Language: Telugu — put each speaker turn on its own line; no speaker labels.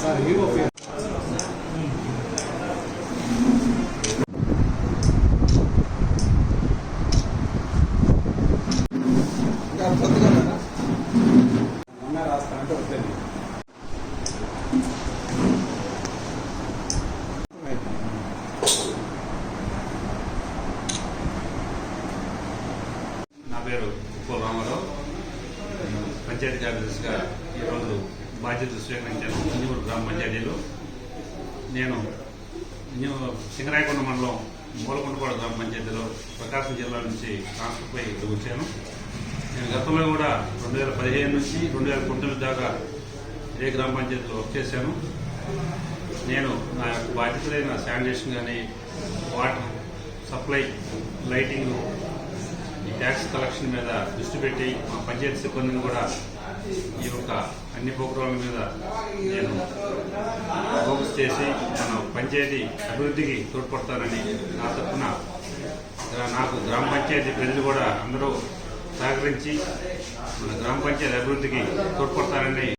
సార్ హీరో పేరు?
నా పేరు ఉప్పల్ రామారావు. పంచాయతీ కార్యదర్శిగా ఈరోజు బాధ్యతలు స్వీకరించాను ఇంజూరు గ్రామ పంచాయతీలో. నేను సింగరాయకొండ మండలం మూలకొండపాడు గ్రామ పంచాయతీలో ప్రకాశం జిల్లా నుంచి ట్రాన్స్ఫర్పై ఇక్కడికి వచ్చాను. నేను గతంలో కూడా రెండు వేల పదిహేను నుంచి రెండు వేల పంతొమ్మిది దాకా ఏ గ్రామ పంచాయతీలో వర్క్ చేశాను. నేను నా యొక్క బాధ్యతలైన శానిటేషన్ కానీ వాటర్ సప్లై లైటింగ్ ఈ ట్యాక్స్ కలెక్షన్ మీద దృష్టి పెట్టి మా పంచాయతీ సిబ్బందిని కూడా ఈ యొక్క అన్ని ప్రోగ్రాంల మీద నేను ఫోకస్ చేసి మన పంచాయతీ అభివృద్ధికి తోడ్పడతానని నా తరఫున నాకు గ్రామ పంచాయతీ ప్రజలు కూడా అందరూ సహకరించి మన గ్రామ పంచాయతీ అభివృద్ధికి తోడ్పడతారని